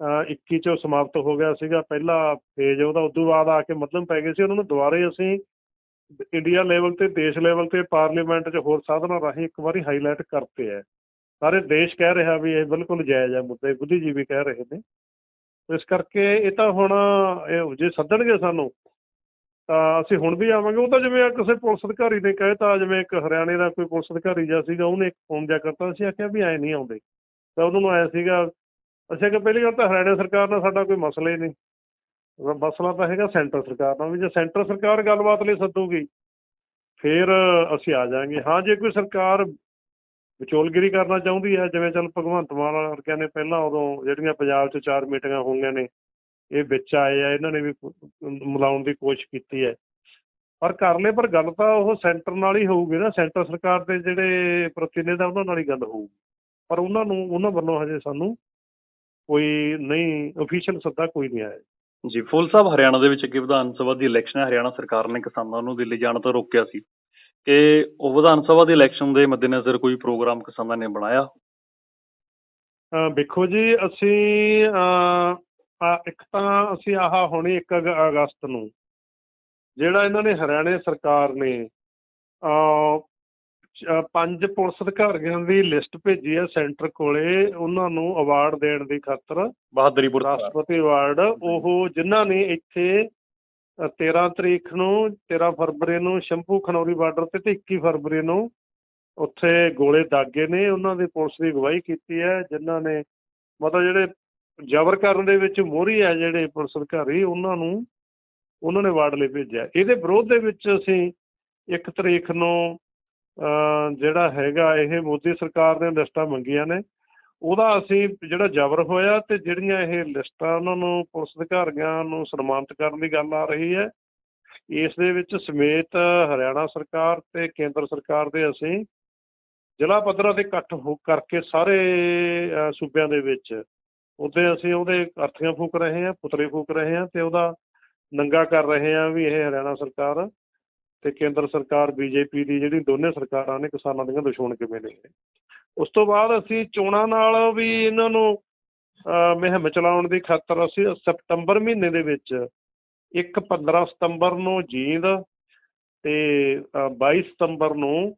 ਅਹ 21 ਚੋਂ ਸਮਾਪਤ ਹੋ ਗਿਆ ਸੀਗਾ ਪਹਿਲਾ ਫੇਜ਼ ਉਹਦਾ ਉਦੋਂ ਬਾਅਦ ਆ ਕੇ ਮੱਧਮ ਪੈ ਗਏ ਸੀ ਉਹਨਾਂ ਨੂੰ ਦੁਬਾਰੇ ਅਸੀਂ ਇੰਡੀਆ ਲੈਵਲ ਤੇ ਦੇਸ਼ ਲੈਵਲ ਤੇ ਪਾਰਲੀਮੈਂਟ 'ਚ ਹੋਰ ਸਾਧਨਾਂ ਰਾਹੀਂ ਇੱਕ ਵਾਰੀ ਹਾਈਲਾਈਟ ਕਰਤੇ ਹੈ ਸਾਰੇ ਦੇਸ਼ ਕਹਿ ਰਿਹਾ ਵੀ ਇਹ ਬਿਲਕੁਲ ਜਾਇਜ਼ ਹੈ ਮੁੱਦੇ ਬੁੱਧੀਜੀਵੀ ਕਹਿ ਰਹੇ ਨੇ। ਇਸ ਕਰਕੇ ਇਹ ਤਾਂ ਹੁਣ ਇਹ ਜੇ ਸੱਦਣਗੇ ਸਾਨੂੰ ਅਸੀਂ ਹੁਣ ਵੀ ਆਵਾਂਗੇ। ਉਹ ਤਾਂ ਜਿਵੇਂ ਕਿਸੇ ਪੁਲਿਸ ਅਧਿਕਾਰੀ ਨੇ ਕਹਿਤਾ ਜਿਵੇਂ ਇੱਕ ਹਰਿਆਣੇ ਦਾ ਕੋਈ ਪੁਲਿਸ ਅਧਿਕਾਰੀ ਜਿਹਾ ਸੀਗਾ, ਉਹਨੇ ਇੱਕ ਫੋਨ ਜਿਹਾ ਕਰਤਾ। ਅਸੀਂ ਆਖਿਆ ਵੀ ਐਂ ਨਹੀਂ ਆਉਂਦੇ। ਤਾਂ ਉਹਨਾਂ ਨੂੰ ਆਇਆ ਸੀਗਾ, ਅਸੀਂ ਆਖਿਆ ਪਹਿਲੀ ਗੱਲ ਤਾਂ ਹਰਿਆਣਾ ਸਰਕਾਰ ਨਾਲ ਸਾਡਾ ਕੋਈ ਮਸਲਾ ਹੀ ਨਹੀਂ। ਮਸਲਾ ਤਾਂ ਹੈਗਾ ਸੈਂਟਰ ਸਰਕਾਰ ਨਾਲ ਵੀ। ਜੇ ਸੈਂਟਰ ਸਰਕਾਰ ਗੱਲਬਾਤ ਲਈ ਸੱਦੂਗੀ, ਫਿਰ ਅਸੀਂ ਆ ਜਾਾਂਗੇ। ਹਾਂ, ਜੇ ਕੋਈ ਸਰਕਾਰ ਵਿਚੋਲਗਿਰੀ ਕਰਨਾ ਚਾਹੁੰਦੀ ਹੈ, ਜਿਵੇਂ ਚੱਲ ਭਗਵੰਤ ਮਾਨ ਵਰਗਿਆਂ ਨੇ ਪਹਿਲਾਂ ਉਦੋਂ ਜਿਹੜੀਆਂ ਪੰਜਾਬ 'ਚ ਚਾਰ ਮੀਟਿੰਗਾਂ ਹੋਈਆਂ ਨੇ ਇਹ ਵਿੱਚ ਆਏ ਆ ਇਹਨਾਂ ਨੇ ਵੀ ਮਿਲਾਉਣ ਦੀ ਕੋਸ਼ਿਸ਼ ਕੀਤੀ ਹੈ। ਪਰ ਕਰ ਲਏ ਪਰ ਗੱਲ ਤਾਂ ਉਹ ਸੈਂਟਰ ਨਾਲ ਹੀ ਹੋਊਗੀ ਨਾ। ਸੈਂਟਰ ਸਰਕਾਰ ਦੇ ਜਿਹੜੇ ਪ੍ਰਤੀਨਿਧ ਆ ਉਹਨਾਂ ਨਾਲ ਹੀ ਗੱਲ ਹੋਊਗੀ। ਪਰ ਉਹਨਾਂ ਨੂੰ ਉਹਨਾਂ ਵੱਲੋਂ ਹਜੇ ਸਾਨੂੰ ਕੋਈ ਨਹੀਂ ਅਫੀਸ਼ੀਅਲ ਸੱਦਾ ਕੋਈ ਨਹੀਂ ਆਇਆ। ਜੀ ਫੁੱਲ ਸਾਹਿਬ ਹਰਿਆਣਾ ਦੇ ਵਿੱਚ ਅੱਗੇ ਵਿਧਾਨ ਸਭਾ ਦੀ ਇਲੈਕਸ਼ਨ ਹੈ। ਹਰਿਆਣਾ ਸਰਕਾਰ ਨੇ ਕਿਸਾਨਾਂ ਨੂੰ ਦਿੱਲੀ ਜਾਣ ਤੋਂ ਰੋਕਿਆ ਸੀ। ਕਿ ਉਹ ਵਿਧਾਨ ਸਭਾ ਦੀ ਇਲੈਕਸ਼ਨ ਦੇ ਮੱਦੇਨਜ਼ਰ ਕੋਈ ਪ੍ਰੋਗਰਾਮ ਕਿਸਾਨਾਂ ਨੇ ਬਣਾਇਆ? ਵੇਖੋ ਜੀ ਅਸੀਂ ਅਹ, ਇੱਕ ਤਾਂ ਅਸੀਂ ਆਹ ਹੁਣੀ 1 ਅਗਸਤ ਨੂੰ ਜਿਹੜਾ ਇਹਨਾਂ ਨੇ ਹਰਿਆਣੇ ਸਰਕਾਰ ਨੇ ਚ- ਪੰਜ ਪੁਲਿਸ ਅਧਿਕਾਰੀਆਂ ਦੀ ਲਿਸਟ ਭੇਜੀ ਹੈ ਸੈਂਟਰ ਕੋਲੇ ਉਹਨਾਂ ਨੂੰ ਅਵਾਰਡ ਦੇਣ ਦੀ ਖਾਤਰ। ਬਹਾਦਰੀ ਪੁਰਸਕਾਰ ਰਾਸ਼ਟਰਪਤੀ ਅਵਾਰਡ ਉਹ ਜਿਨ੍ਹਾਂ ਨੇ ਇੱਥੇ ਅ, 13 ਤਰੀਕ ਨੂੰ 13 ਫਰਵਰੀ ਨੂੰ ਸ਼ੰਭੂ ਖਨੌਰੀ ਬਾਰਡਰ ਤੇ ਤੇ 21 ਫਰਵਰੀ ਨੂੰ ਉੱਥੇ ਗੋਲੇ ਦਾਗੇ ਨੇ ਉਹਨਾਂ ਦੀ ਪੁਲਿਸ ਦੀ ਅਗਵਾਈ ਕੀਤੀ ਹੈ ਜਿਨ੍ਹਾਂ ਨੇ ਮਤਲਬ ਜਿਹੜੇ ਜ਼ਬਰ ਕਰਨ ਦੇ ਵਿੱਚ ਮੋਹਰੀ ਹੈ ਜਿਹੜੇ ਪੁਲਿਸ ਅਧਿਕਾਰੀ, ਉਹਨਾਂ ਨੂੰ, ਉਹਨਾਂ ਨੇ ਵਾਰਡ ਲਈ ਭੇਜਿਆ। ਇਹਦੇ ਵਿਰੋਧ ਦੇ ਵਿੱਚ ਅਸੀਂ ਇੱਕ ਤਰੀਕ ਨੂੰ ਜਿਹੜਾ ਹੈਗਾ ਇਹ ਮੋਦੀ ਸਰਕਾਰ ਨੇ ਲਿਸਟਾਂ ਮੰਗੀਆਂ ਨੇ। ਉਹਦਾ ਅਸੀਂ ਜਿਹੜਾ ਜ਼ਬਰ ਹੋਇਆ ਤੇ ਜਿਹੜੀਆਂ ਇਹ ਲਿਸਟਾਂ ਉਹਨਾਂ ਨੂੰ ਪੁਲਿਸ ਅਧਿਕਾਰੀਆਂ ਨੂੰ ਸਨਮਾਨਿਤ ਕਰਨ ਦੀ ਗੱਲ ਆ ਰਹੀ ਹੈ, ਇਸ ਦੇ ਵਿੱਚ ਸਮੇਤ ਹਰਿਆਣਾ ਸਰਕਾਰ ਤੇ ਕੇਂਦਰ ਸਰਕਾਰ ਦੇ ਅਸੀਂ ਜ਼ਿਲ੍ਹਾ ਪੱਧਰਾਂ ਤੇ ਇਕੱਠ ਹੋ ਕਰਕੇ ਸਾਰੇ ਸੂਬਿਆਂ ਦੇ ਵਿੱਚ ਉੱਤੇ ਅਸੀਂ ਉਹਦੇ ਅਰਥੀਆਂ ਫੂਕ ਰਹੇ ਹਾਂ ਪੁਤਲੇ ਫੂਕ ਰਹੇ ਹਾਂ ਤੇ ਉਹਦਾ ਨੰਗਾ ਕਰ ਰਹੇ ਹਾਂ ਵੀ ਇਹ ਹਰਿਆਣਾ ਸਰਕਾਰ ਤੇ ਕੇਂਦਰ ਸਰਕਾਰ ਬੀਜੇਪੀ ਦੀ ਜਿਹੜੀ ਦੋਨੇ ਸਰਕਾਰਾਂ ਨੇ ਕਿਸਾਨਾਂ ਦੀਆਂ ਦੁਸ਼ਮਣ ਕਿਵੇਂ ਨੇ। ਉਸ ਤੋਂ ਬਾਅਦ ਅਸੀਂ ਚੋਣਾਂ ਨਾਲ ਵੀ ਇਹਨਾਂ ਨੂੰ ਅਹ, ਮੁਹਿੰਮ ਚਲਾਉਣ ਦੀ ਖਾਤਰ ਅਸੀਂ ਸਤੰਬਰ ਮਹੀਨੇ ਦੇ ਵਿੱਚ ਇੱਕ 15 ਸਤੰਬਰ ਨੂੰ ਜੀਂਦ ਤੇ ਅਹ, 22 ਸਤੰਬਰ ਨੂੰ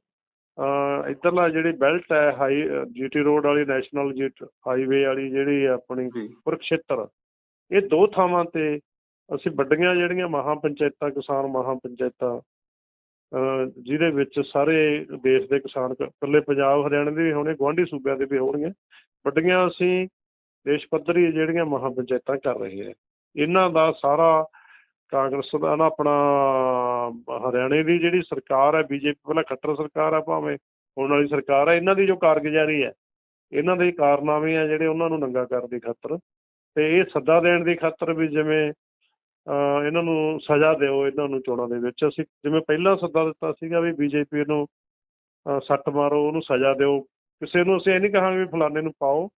ਇੱਧਰਲਾ ਜਿਹੜੀ ਬੈਲਟ ਹੈ ਹਾਈ ਜੀਟੀ ਰੋਡ ਵਾਲੀ ਨੈਸ਼ਨਲ ਜੀਟ ਹਾਈਵੇ ਵਾਲੀ ਜਿਹੜੀ ਆਪਣੀ ਕੁਰਕਸ਼ੇਤਰ ਇਹ ਦੋ ਥਾਵਾਂ ਤੇ ਅਸੀਂ ਵੱਡੀਆਂ ਜਿਹੜੀਆਂ ਮਹਾਂ ਪੰਚਾਇਤਾਂ ਕਿਸਾਨ ਮਹਾਂ ਪੰਚਾਇਤਾਂ ਜਿਹਦੇ ਵਿੱਚ ਸਾਰੇ ਦੇਸ਼ ਦੇ ਕਿਸਾਨ ਇਕੱਲੇ ਪੰਜਾਬ ਹਰਿਆਣਾ ਦੇ ਵੀ ਹੋਣੇ ਗੁਆਂਢੀ ਸੂਬਿਆਂ ਦੇ ਵੀ ਹੋਣਗੇ। ਵੱਡੀਆਂ ਅਸੀਂ ਦੇਸ਼ ਪੱਧਰੀ ਜਿਹੜੀਆਂ ਮਹਾਂ ਪੰਚਾਇਤਾਂ ਕਰ ਰਹੇ ਹਾਂ ਇਹਨਾਂ ਦਾ ਸਾਰਾ ਕਾਂਗਰਸ ਦਾ ਨਾ ਆਪਣਾ, ਹਰਿਆਣੇ ਦੀ ਜਿਹੜੀ ਸਰਕਾਰ ਹੈ, ਬੀਜੇਪੀ ਪਹਿਲਾਂ ਖੱਟਰ ਸਰਕਾਰ ਹੈ ਭਾਵੇਂ, ਹੁਣ ਵਾਲੀ ਸਰਕਾਰ ਹੈ ਇਹਨਾਂ ਦੀ ਜੋ ਕਾਰਗੁਜ਼ਾਰੀ ਹੈ, ਇਹਨਾਂ ਦੇ ਕਾਰਨਾਮੇ ਆ ਜਿਹੜੇ ਉਹਨਾਂ ਨੂੰ ਨੰਗਾ ਕਰਨ ਦੀ ਖਾਤਰ। ਤੇ ਇਹ ਸੱਦਾ ਦੇਣ ਦੀ ਖਾਤਰ ਵੀ ਜਿਵੇਂ, ਅਹ ਇਹਨਾਂ ਨੂੰ ਸਜ਼ਾ ਦਿਓ, ਇਹਨਾਂ ਨੂੰ ਚੋਣਾਂ ਦੇ ਵਿੱਚ। ਅਸੀਂ ਜਿਵੇਂ ਪਹਿਲਾਂ ਸੱਦਾ ਦਿੱਤਾ ਸੀਗਾ ਵੀ ਬੀਜੇਪੀ ਨੂੰ ਸੱਟ ਮਾਰੋ, ਉਹਨੂੰ ਸਜ਼ਾ ਦਿਓ। ਕਿਸੇ ਨੂੰ ਅਸੀਂ ਇਹ ਨਹੀਂ ਕਹਾਂਗੇ ਵੀ ਫਲਾਣੇ ਨੂੰ ਪਾਓ।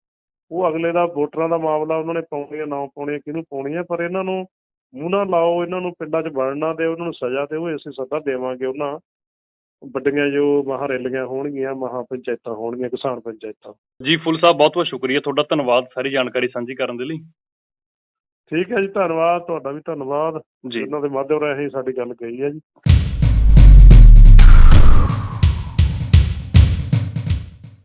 ਉਹ ਅਗਲੇ ਦਾ, ਵੋਟਰਾਂ ਦਾ ਮਾਮਲਾ ਉਹਨਾਂ ਨੇ ਪਾਉਣੀ ਆ, ਨਾ ਪਾਉਣੀ ਆ, ਕਿਹਨੂੰ ਪਾਉਣੀ ਹੈ ਪਰ ਇਹਨਾਂ ਨੂੰ ਮੂੰਹ ਨਾ ਲਾਓ ਇਹਨਾਂ ਨੂੰ ਪਿੰਡਾਂ 'ਚ ਵੜਨ ਨਾ ਦਿਓ ਉਹਨਾਂ ਨੂੰ ਸਜ਼ਾ ਦਿਓ ਅਸੀਂ ਸੱਦਾ ਦੇਵਾਂਗੇ ਉਹਨਾਂ। ਵੱਡੀਆਂ ਜੋ ਮਹਾਂ ਰੈਲੀਆਂ ਹੋਣਗੀਆਂ ਮਹਾਂ ਪੰਚਾਇਤਾਂ ਹੋਣਗੀਆਂ ਕਿਸਾਨ ਪੰਚਾਇਤਾਂ। ਜੀ ਫੁੱਲ ਸਾਹਿਬ ਬਹੁਤ ਬਹੁਤ ਸ਼ੁਕਰੀਆ। ਤੁਹਾਡਾ ਧੰਨਵਾਦ ਸਾਰੀ ਜਾਣਕਾਰੀ ਸਾਂਝੀ ਕਰਨ ਦੇ ਲਈ। ਠੀਕ ਹੈ ਜੀ ਧੰਨਵਾਦ ਤੁਹਾਡਾ ਵੀ ਧੰਨਵਾਦ। ਜੀ। ਇਹਨਾਂ ਦੇ ਮਾਧਿਅਮ ਰਾਹੀਂ ਸਾਡੀ ਗੱਲ ਕਹੀ ਹੈ ਜੀ।